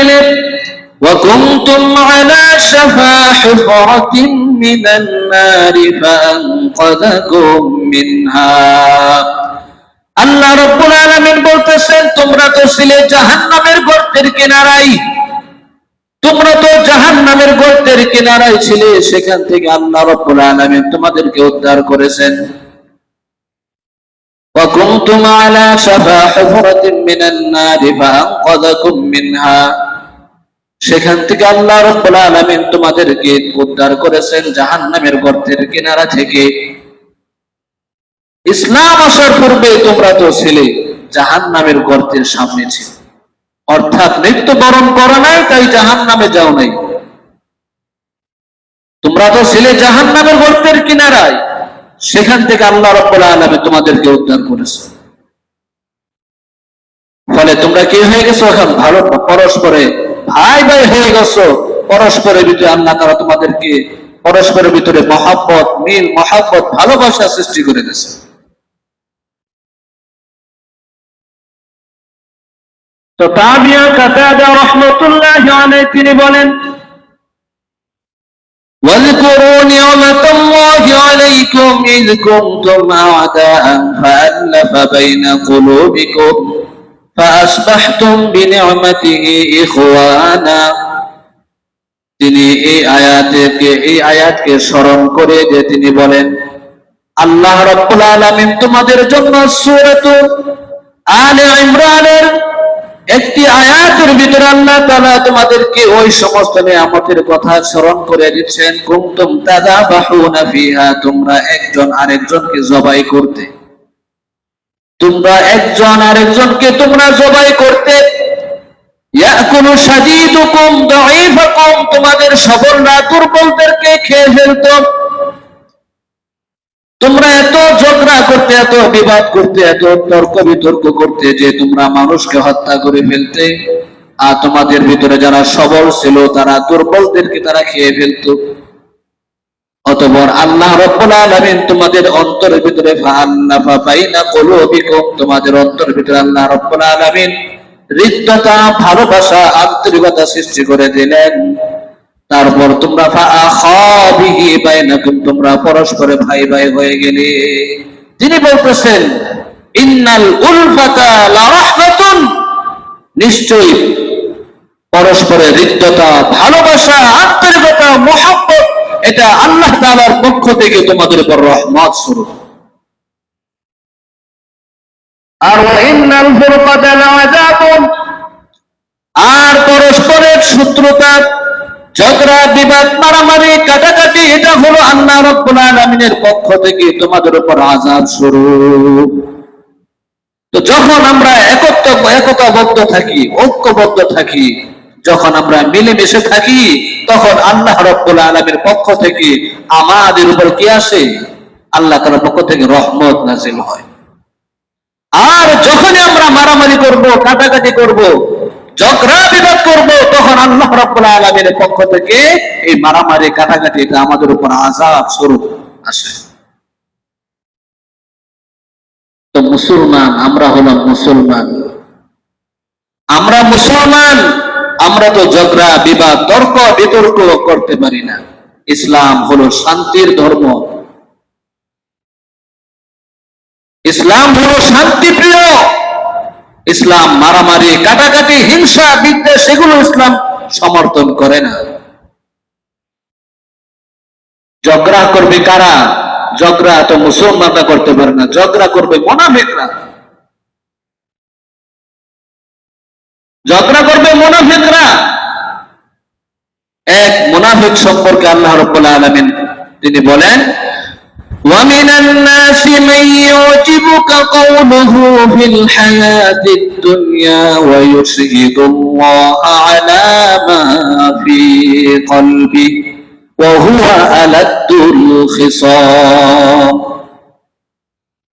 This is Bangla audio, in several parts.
দিলেন وكنتم على شفا حفرة من النار فأنقذكم منها আল্লাহ রব্বুল আলামিন বলতেছেন তোমরা তো ছিলে জাহান্নামের গর্তের কিনারায় তোমরা তো জাহান্নামের গর্তের কিনারায় ছিলে সেখান থেকে আল্লাহ রব্বুল আলামিন তোমাদেরকে উদ্ধার করেছেন وكنتم على شفا حفرة من النار فأنقذكم منها সেখান থেকে আল্লাহ রব্বুল আলামিন তোমাদেরকে উদ্ধার করেছেন জাহান্নামের গর্তের কিনারা থেকে। ইসলাম আসার পূর্বে তোমরা তো ছিলে জাহান্নামের গর্তের সামনে ছিল। অর্থাৎ মৃত্যুবরণ করো নাই, তাই জাহান্নামে যাও নাই। তোমরা তো ছিলে জাহান্নামের গর্তের কিনারায়, সেখান থেকে আল্লাহ রব্বুল আলামিন তোমাদেরকে উদ্ধার করেছে। ফলে তোমরা কি হয়ে গেছো এখন? ভালো পরস্পরে। ভাই ভাই হয়ে গেছো পরস্পরের ভিতরে আল্লাহ তারা তোমাদেরকে পরস্পরের ভিতরে মহাব্বত মিল মহাব্বত ভালোবাসা সৃষ্টি করে দিয়েছে তো তাবিয়া কাতাদা রহমতুল্লাহ আলাইহি তিনি বলেন واذكروا نعمة الله عليكم إذ كنتم أعداء فألف بين قلوبكم فأصبحتم بنعمته إخوانا তিনি এই আয়াতকে এই আয়াতকে স্মরণ করে যে তিনি বলেন, আল্লাহ রাব্বুল আলামিন তোমাদের জন্য সূরাত আলে ইমরানের একটি আয়াতের ভিতরে আল্লাহ তাআলা তোমাদেরকে ওই সমস্ত নিয়ামতের কথা স্মরণ করে দিচ্ছেন, কুনতুম তাযাবাহুনা ফিহা, তোমরা একজন আরেকজনকে জবাই করতে। তোমরা একজন আরেকজনকে তোমরা জবাই করতে। তোমাদের সবলরা দুর্বলদেরকে খেয়ে ফেলতো। তোমরা এত ঝগড়া করতে, এত বিবাদ করতে, এত তর্ক বিতর্ক করতে যে তোমরা মানুষকে হত্যা করে ফেলতে। আর তোমাদের ভিতরে যারা সবল ছিল, তারা দুর্বলদেরকে তারা খেয়ে ফেলতো। অতঃপর আল্লাহ আলামিন তোমাদের অন্তরের ভিতরে তোমাদের অন্তরের ভিতরে আল্লাহ রব্বুল আলামিন ভালোবাসা, আন্তরিকতা সৃষ্টি করে দিলেন। তারপর তোমরা তোমরা পরস্পরে ভাই ভাই হয়ে গেলে। তিনি বলতেছেন, ইন্নাল উলফাতা লা রাহমাতুন পরস্পরের হৃদ্যতা, ভালোবাসা, আন্তরিকতা, মহাব্বত এটা আল্লাহ তাআলার পক্ষ থেকে তোমাদের উপর রহমত স্বরূপ। আর পরস্পরের শত্রুতা ঝগড়া বিবাদ মারামারি কাটাকাটি এটা হলো আল্লাহ রব্বুল আলামিনের পক্ষ থেকে তোমাদের উপর আযাব স্বরূপ। তো যখন আমরা একত্র একতাবদ্ধ থাকি ঐক্যবদ্ধ থাকি যখন আমরা মিলেমিশে থাকি, তখন আল্লাহ রব্বুল আলমের পক্ষ থেকে আমাদের উপর কি আসে? আল্লাহ তার পক্ষ থেকে রহমত নাজিল হয়। আর যখনই আমরা মারামারি করব, কাটাকাটি করব, ঝগড়া বিবাদ করব, তখন আল্লাহ রব্বুল আলমের পক্ষ থেকে এই মারামারি, কাটাকাটি, এটা আমাদের উপর আজাব স্বরূপ আসে। তো মুসলমান, আমরা হলাম মুসলমান। আমরা মুসলমান আমরা তো ঝগড়া, বিবাদ, তর্ক, বিতর্ক করতে পারি না। ইসলাম হলো শান্তির ধর্ম। ইসলাম হলো শান্তি প্রিয় ইসলাম মারামারি, কাটাকাটি, হিংসা, বিদ্বেষ, এগুলো ইসলাম সমর্থন করে না। ঝগড়া করবে কারা? ঝগড়া তো মুসলমানরা করতে পারে না। ঝগড়া করবে মোনাফেকরা। ঝগড়া করবে মোনাফেকরা এক মোনাফিক সম্পর্কে আল্লাহ রব্বুল আলামিন তিনি বলেন ومن الناس من يعجبك قوله في الحياة الدنيا ويشهد الله على ما في قلبه وهو ألد الخصام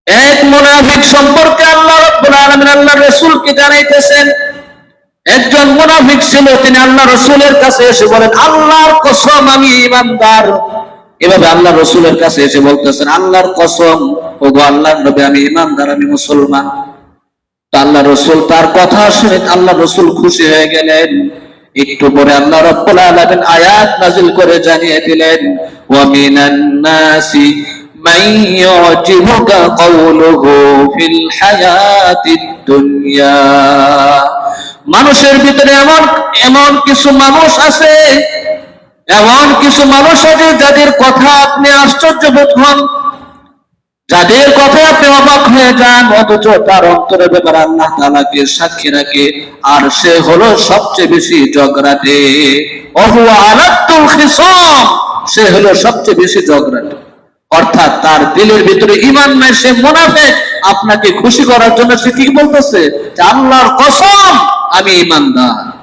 এক মুনাফিক সম্পর্কে আল্লাহ রাব্বুল আলামিন আল্লাহ রাসূলকে জানাইতেছেন একজন মুনাফিক ছিল, তিনি আল্লাহ রসুলের কাছে এসে বলেন, আল্লাহর কসম আমি ইমানদার। এভাবে আল্লাহ রসুলের কাছে এসে বলতেছেন, আল্লাহর কসম ও গো আল্লাহর নবী, আমি ইমানদার, আমি মুসলমান। আল্লাহ রসুল তার কথা শুনে আল্লাহ রসুল খুশি হয়ে গেলেন। একটু পরে আল্লাহ রাব্বুল আলামিন আয়াত নাযিল করে জানিয়ে দিলেন, ওয়া মিনান নাসি ইউজিবুকা কওলুহু ফিল হায়াতিদ দুনিয়া। মানুষের ভিতরে এমন এমন কিছু মানুষ আছে, এমন কিছু মানুষ আছে যাদের কথা আপনি আশ্চর্য বোধ হন। যাদের কথা আপনি অবাক হয়ে যান, অথচ তার অন্তরে ব্যাপার আল্লাহ তালাকে সাক্ষী রাখে, আর সে হলো সবচেয়ে বেশি জগরাটে অহু আলাত্তুল খিসম, সে হলো সবচেয়ে বেশি জগরাটে অর্থাৎ তার দিলের ভিতরে ইমান নাই, সে মুনাফিক। আপনাকে খুশি করার জন্য সে কি বলতেছে? আল্লাহর কসম আমি ইমানদার।